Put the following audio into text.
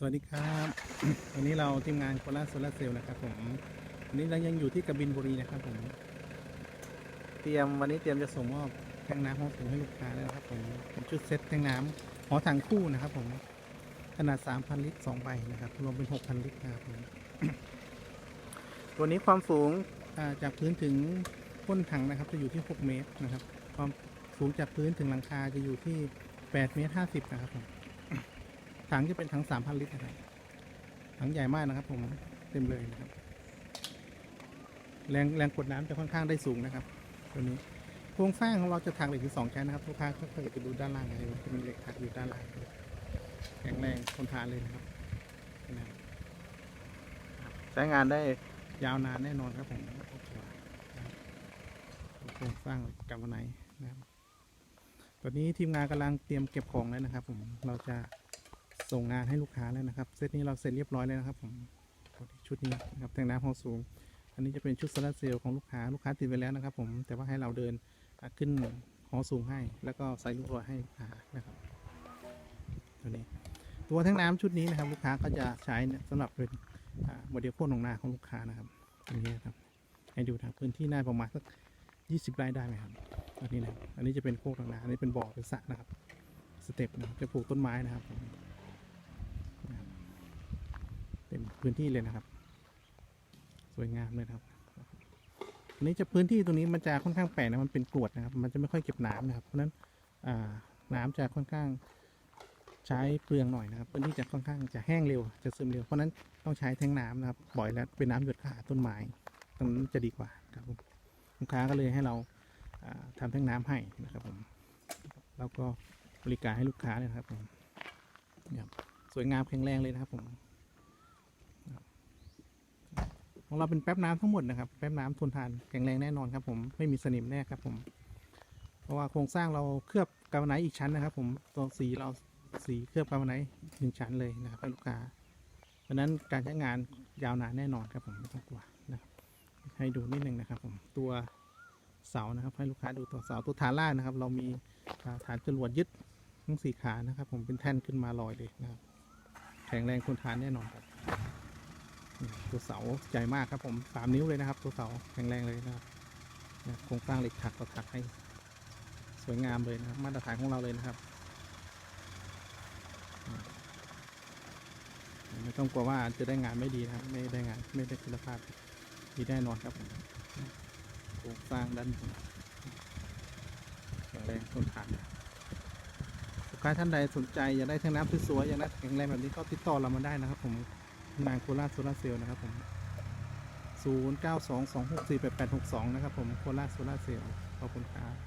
สวัสดีครับวันนี้เราทีมงานโคราชโซลาร์เซลล์นะครับผมวันนี้เรายังอยู่ที่กบินบุรีนะครับผม เตรียมวันนี้เตรียมจะส่งมอบแทงน้ำห้องสูงให้ลูกค้าแล้วนะครับผมเป็นชุดเซ็ตแทงน้ำหอถังคู่นะครับผมขนาด 3,000 ลิตร2ใบนะครับรวมเป็น 6,000 ลิตรนะครับผมตัวนี้ความสูงอ่าจากพื้นถึงก้นถังนะครับ จะอยู่ที่ 6 เมตรนะครับ ความสูงจากพื้นถึงหลังคาจะอยู่ที่ 8 เมตร 50 นะครับผม ถังจะเป็นถัง3,000ลิตรนะครับถังใหญ่มากนะครับ ผมเต็มเลยนะครับ แรงแรงกดน้ำจะค่อนข้างได้สูงนะครับ ตัวนี้โครงสร้างของเราจะถักเหล็กถึงสองชั้นนะครับลูกค้าก็เคยจะดูด้านล่างนะครับจะมีเหล็กถักอยู่ด้านล่างด้วยแข็งแรงทนทานเลยนะครับนะครับใช้งานได้ยาวนานแน่นอนครับผมโอเคนะครับโครงสร้างกับวันไหนนะครับตอนนี้ทีมงานกำลังเตรียมเก็บของแล้วนะครับ ผมเราจะ ส่งงานให้ลูกค้าแล้วนะครับเซตนี้เราเสร็จเรียบร้อยแล้วนะครับผมชุดนี้นะครับแทงน้ำห้องสูง อันนี้จะเป็นชุดโซลาร์เซลล์ของลูกค้าลูกค้าติดไว้แล้วนะครับ ผมแต่ว่าให้เราเดินขึ้นหอสูงให้ แล้วก็ใส่ลูกรอยให้ลูกค้านะครับตัวนี้ตัวแทงน้ำชุดนี้นะครับ ลูกค้าก็จะใช้เนี่ยสำหรับเป็นโมเดลโคตรของนาของลูกค้านะครับอันนี้ครับให้ดูทางพื้นที่ได้ประมาณสัก20ไร่ได้ไหมครับอันนี้นะอันนี้จะเป็นโคกทางนาอันนี้เป็นบ่อเป็นสระนะครับ สเต็ปนะจะปลูกต้นไม้นะครับเต็ม พื้นที่เลยนะครับ สวยงามเลยครับอันนี้จะพื้นที่ตรงนี้มันจะค่อนข้างแปลกนะมันเป็นกรวดนะครับ มันจะไม่ค่อยเก็บน้ำนะครับ เพราะนั้นอ่าน้ำจะค่อนข้างใช้เปลืองหน่อยนะครับพื้นที่จะค่อนข้างจะแห้งเร็วจะซึมเร็วเพราะนั้นต้องใช้แทงน้ำนะครับปล่อยแล้วเป็นน้ำหยดขาต้นไม้ตรงนั้นจะดีกว่าครับผมลูกค้าก็เลยให้เราอ่าทำแทงน้ำให้นะครับผมแล้วก็บริการให้ลูกค้าเลยนะครับผมสวยงามแข็งแรงเลยนะครับผม ของเราเป็นแป๊บน้ำทั้งหมดนะครับ แป๊บน้ำทนทานแข็งแรงแน่นอนครับ ผมไม่มีสนิมแน่ครับผม เพราะว่าโครงสร้างเราเคลือบกาวไนท์อีกชั้นนะครับ ผมตัวสีเราสีเคลือบกาวไนท์หนึ่งชั้นเลยนะครับให้ลูกค้าเพราะนั้นการใช้งานยาวนานแน่นอนครับผมไม่ต้องกลัวนะครับให้ดูนิดนึงนะครับ ผมตัวเสานะครับ ให้ลูกค้าดูตัวเสาตัวฐานล่างนะครับ เรามีฐานจรวดยึดทั้งสี่ขานะครับ ผมเป็นแท่นขึ้นมาลอยเลยนะครับ แข็งแรงทนทานแน่นอนครับ ตัวเสาใหญ่มากครับผมสามนิ้วเลยนะครับ ตัวเสาแข็งแรงเลยนะครับโครงสร้างเหล็กถักเราถักให้สวยงามเลยนะครับ มาตรฐานของเราเลยนะครับไม่ต้องกลัวว่าจะได้งานไม่ดีนะครับ ไม่ได้งานไม่ได้คุณภาพดีแน่นอนครับผมโครงสร้างด้านแข็งแรงทนทานลูกค้าท่านใดสนใจอยากได้แทงน้ำสวยๆอยากได้แข็งแรงแบบนี้ก็ติดต่อเรามาได้นะครับผม นางโคราชโซลาร์เซลล์นะครับผม 0922648862 นะครับผม โคราชโซลาร์เซลล์ขอบคุณครับ